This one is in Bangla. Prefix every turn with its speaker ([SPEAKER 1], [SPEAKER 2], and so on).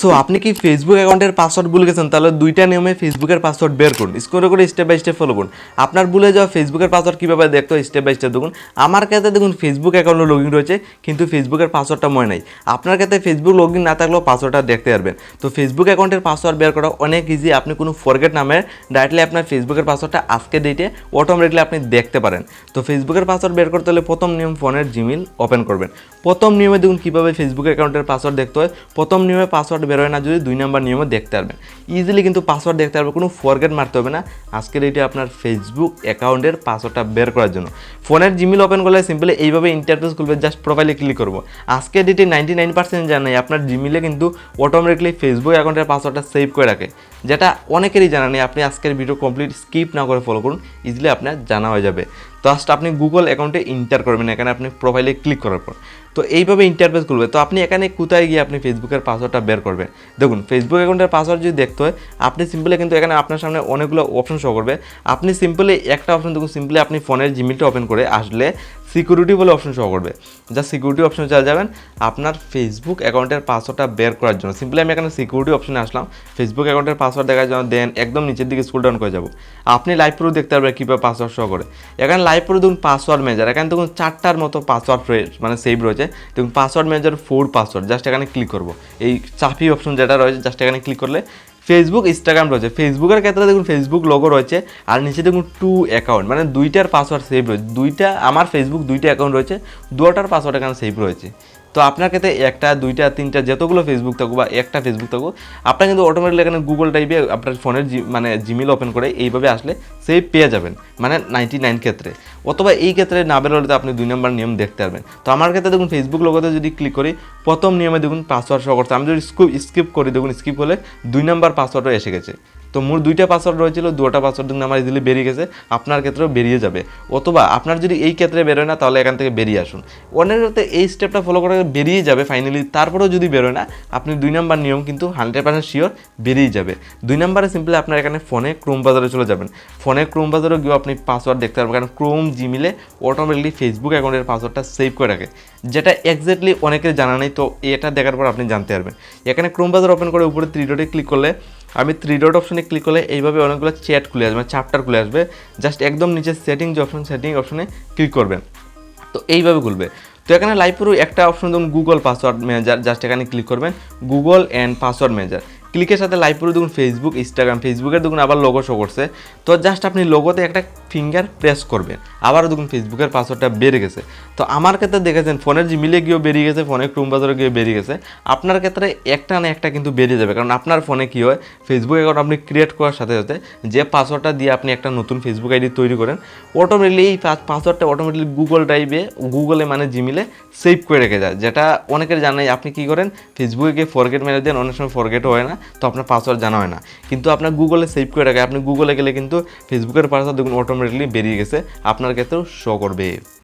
[SPEAKER 1] সো আপনি কি ফেসবুক অ্যাকাউন্টের পাসওয়ার্ড ভুলে গেছেন? তাহলে দুইটা নিয়মে ফেসবুকের পাসওয়ার্ড বের করুন। স্কোরে করে স্টেপ বাই স্টেপ ফলো করুন। আপনার ভুলে যাওয়া ফেসবুকের পাসওয়ার্ড কীভাবে দেখতে হয় স্টেপ বাই স্টেপ দেখুন। আমার ক্ষেত্রে দেখুন ফেসবুক অ্যাকাউন্টে লগ ইন রয়েছে, কিন্তু ফেসবুকের পাসওয়ার্ডটা মনে নাই। আপনার ক্ষেত্রে ফেসবুক লগ ইন না থাকলেও পাসওয়ার্ডটা দেখতে পারবেন। তো ফেসবুক অ্যাকাউন্টের পাসওয়ার্ড বের করা অনেক ইজি আপনি কোনো ফরগেট নামে ডাইরেক্টলি আপনার ফেসবুকের পাসওয়ার্ডটা আজকে ডেটে অটোমেটিকলি আপনি দেখতে পারেন। তো ফেসবুকের পাসওয়ার্ড বের করতে হলে প্রথম নিয়ম ফোনের জিমেল ওপেন করবেন। প্রথম নিয়মে দেখুন কীভাবে ফেসবুক অ্যাকাউন্টের পাসওয়ার্ড দেখতে হয়। প্রথম নিয়মে পাসওয়ার্ড বেরোয় না, যদি দুই নাম্বার নিয়মে দেখতে পারবেন। ইজিলি কিন্তু পাসওয়ার্ড দেখতে পারবেন কোনো ফরগেট মারতে হবে না। আজকের এইটা আপনার ফেসবুক অ্যাকাউন্টের পাসওয়ার্ডটা বের করার জন্য। ফোনের জিমেল ওপেন করলে সিম্পলি এইভাবে ইন্টারফেস খুলবে জাস্ট প্রোফাইলে ক্লিক করব। আজকে ডেটে নাইনটি নাইন পার্সেন্ট জানাই, আপনার জিমেলে কিন্তু অটোমেটিকলি ফেসবুক অ্যাকাউন্টের পাসওয়ার্ডটা সেভ করে রাখে। যেটা অনেকেরই জানা নেই, আপনি আজকের ভিডিও কমপ্লিট স্কিপ না করে ফলো করুন ইজিলি আপনার জানা হয়ে যাবে। জাস্ট আপনি গুগল অ্যাকাউন্টে ইন্টার করবেন, এখানে আপনি প্রোফাইলে ক্লিক করার পর। তো এইভাবে ইন্টারফেস খুলবে। তো আপনি এখানে কোথায় গিয়ে আপনি ফেসবুকের পাসওয়ার্ডটা বের করবেন? দেখুন ফেসবুক অ্যাকাউন্টের পাসওয়ার্ড যদি দেখতে হয়, আপনি সিম্পলি কিন্তু এখানে আপনার সামনে অনেকগুলো অপশন শো করবে। আপনি সিম্পলি একটা অপশন দেখুন সিম্পলি আপনি ফোনের জিমেলটা ওপেন করে আসলে সিকিউরিটি বলে অপশন শো করবে। যা সিকিউরিটি অপশনে চলে যাবেন। আপনার ফেসবুক অ্যাকাউন্টের পাসওয়ার্ডটা বের করার জন্য। সিম্পলি আমি এখানে সিকিউরিটি অপশনে আসলাম। ফেসবুক অ্যাকাউন্টের পাসওয়ার্ড দেখার জন্য দেন একদম নিচের দিকে স্কুল ডাউন করে যাব। আপনি লাইভ প্রুফ দেখতে পারবেন কীভাবে পাসওয়ার্ড শো করে। এখানে লাইভ প্রুফ দেখুন পাসওয়ার্ড ম্যানেজার এখানে দেখুন চারটার মতো পাসওয়ার্ড মানে সেভ রয়েছে। দেখুন password manager four password just এখানে ক্লিক করব। এই চাপি অপশন যেটা রয়েছে জাস্ট এখানে ক্লিক করলে ফেসবুক ইনস্টাগ্রাম রয়েছে। ফেসবুকের ক্ষেত্রে দেখুন ফেসবুক লোগো রয়েছে, আর নিচে দেখুন টু অ্যাকাউন্ট মানে দুইটার পাসওয়ার্ড সেভ রয়েছে। দুইটা, আমার ফেসবুক দুইটা অ্যাকাউন্ট রয়েছে দুটার পাসওয়ার্ড এখানে সেভ রয়েছে। তো আপনার ক্ষেত্রে একটা, দুইটা, তিনটা, যতগুলো ফেসবুক থাকুক বা একটা ফেসবুক থাকুক, আপনার কিন্তু অটোমেটিক এখানে গুগল টাইপে আপনার ফোনের মানে জিমেল ওপেন করে এইভাবে আসলে সেভ পেয়ে যাবেন মানে নাইনটি নাইন ক্ষেত্রে। অথবা এই ক্ষেত্রে না বেরোলে আপনি দুই নম্বর নিয়ম দেখতে পারবেন। তো আমার ক্ষেত্রে দেখুন ফেসবুক লোগোতে যদি ক্লিক করি, প্রথম নিয়মে দেখুন পাসওয়ার্ড শো করছে। আমি যদি স্কুপ স্কিপ করি, দেখুন স্কিপ হলে দুই নম্বর পাসওয়ার্ডও এসে গেছে। তো মোট দুইটা পাসওয়ার্ড রয়েছিল, দুটা পাসওয়ার্ড দেখুন আমার ইজিলি বেরিয়ে গেছে, আপনার ক্ষেত্রেও বেরিয়ে যাবে। অথবা আপনার যদি এই ক্ষেত্রে বেরোয় না, তাহলে এখান থেকে বেরিয়ে আসুন। অনেক এই স্টেপটা ফলো করে বেরিয়ে যাবে ফাইনালি তারপরেও যদি বেরোয় না, আপনি দুই নাম্বার নিয়ম কিন্তু হান্ড্রেড পার্সেন্ট শিওর বেরিয়ে যাবে। দুই নাম্বারে সিম্পলি আপনার এখানে ফোনে ক্রোম বাজারে চলে যাবেন। ফোনে ক্রোম বাজারেও গিয়ে আপনি পাসওয়ার্ড দেখতে পারবেন, কারণ ক্রোম জিমেলে অটোমেটিকলি ফেসবুক অ্যাকাউন্টের পাসওয়ার্ডটা সেভ করে রাখে। যেটা এক্স্যাক্টলি অনেকের জানা নেই, তো এটা দেখার পর আপনি জানতে পারবেন। এখানে ক্রোম বাজার ওপেন করে উপরে থ্রি ডটে ক্লিক করলে আমি থ্রি ডট অপশনে ক্লিক করলে এইভাবে অনেকগুলো চ্যাট খুলে আসবে মানে চ্যাপ্টার খুলে আসবে। জাস্ট একদম নিচে সেটিং যে অপশন সেটিং অপশনে ক্লিক করবেন তো এইভাবে খুলবে। তো এখানে পুরো একটা অপশন দেখুন গুগল পাসওয়ার্ড ম্যানেজার জাস্ট এখানে ক্লিক করবেন গুগল অ্যান্ড পাসওয়ার্ড ম্যানেজার ক্লিকের সাথে লাইভ দেখুন ফেসবুক ইনস্টাগ্রাম ফেসবুকের দেখুন আবার লোগো শো করছে। তো জাস্ট আপনি লোগোতে একটা ফিঙ্গার প্রেস করবেন আবারও দেখুন ফেসবুকের পাসওয়ার্ডটা বেড়ে গেছে। তো আমার ক্ষেত্রে দেখেছেন ফোনের জিমিলে গিয়েও বেরিয়ে গেছে ফোনে ক্রোম বাজারে গিয়ে বেরিয়ে গেছে। আপনার ক্ষেত্রে একটা না একটা কিন্তু বেরিয়ে যাবে। কারণ আপনার ফোনে কী হয় ফেসবুক অ্যাকাউন্ট আপনি ক্রিয়েট করার সাথে সাথে যে পাসওয়ার্ডটা দিয়ে আপনি একটা নতুন ফেসবুক আইডি তৈরি করেন অটোমেটিকলি এই পাসওয়ার্ডটা অটোমেটিকলি গুগল ড্রাইভে গুগলে মানে জিমিলে সেভ করে রেখে যায়। যেটা অনেকের জানাই আপনি কী করেন ফেসবুকে গিয়ে ফরগেট মেরে দেন, অনেক সময় ফরগেটও হয় না, তো আপনার পাসওয়ার্ড জানা হয় না। কিন্তু আপনার গুগলে সেভ করে রাখে। আপনি গুগলে গেলে কিন্তু ফেসবুকের পাসওয়ার্ড দেখুন অটোমেটিকলি বেরিয়ে গেছে আপনার ক্ষেত্রেও শো করবে।